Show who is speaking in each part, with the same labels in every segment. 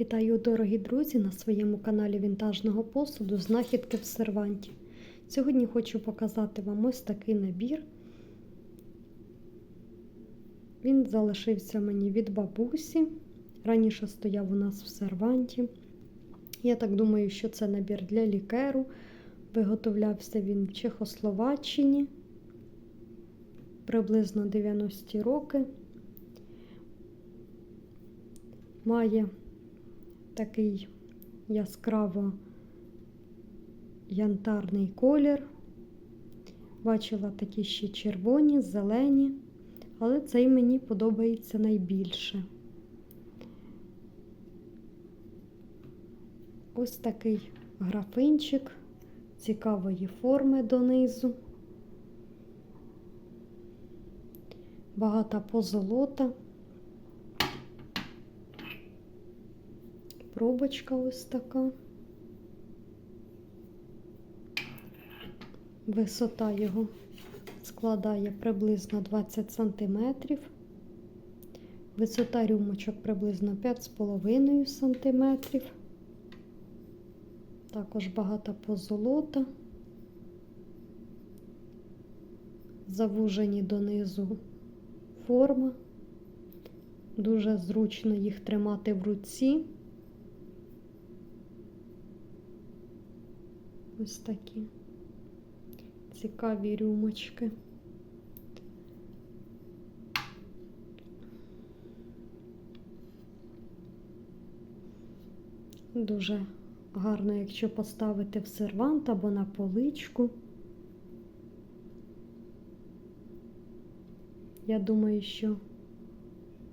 Speaker 1: Вітаю, дорогі друзі, на своєму каналі вінтажного посуду Знахідки в серванті. Сьогодні хочу показати вам ось такий набір. Він залишився мені від бабусі. Раніше стояв у нас в серванті. Я так думаю, що це набір для лікеру. Виготовлявся він в Чехословаччині приблизно 90-ті роки. Має такий яскраво янтарний колір. Бачила такі ще червоні, зелені, але цей мені подобається найбільше. Ось такий графинчик цікавої форми донизу. Багата позолота. Пробочка ось така. Висота його складає приблизно 20 см. Висота рюмочок приблизно 5,5 см. Також багата позолота. Завужені донизу форма. Дуже зручно їх тримати в руці. Ось такі цікаві рюмочки. Дуже гарно, якщо поставити в сервант або на поличку. Я думаю, що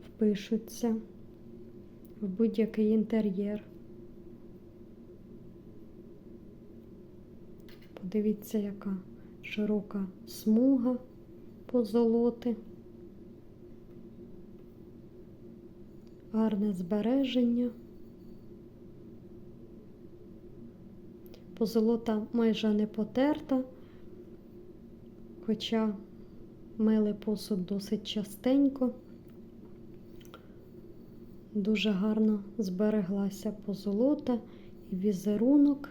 Speaker 1: впишуться в будь-який інтер'єр. Подивіться, яка широка смуга позолоти, гарне збереження. Позолота майже не потерта, хоча мили посуд досить частенько. Дуже гарно збереглася позолота і візерунок.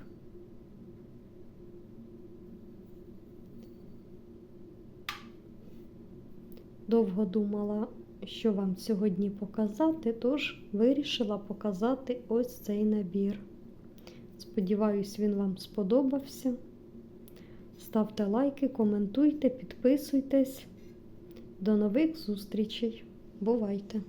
Speaker 1: Довго думала, що вам сьогодні показати, тож вирішила показати ось цей набір. Сподіваюсь, він вам сподобався. Ставте лайки, коментуйте, підписуйтесь. До нових зустрічей. Бувайте!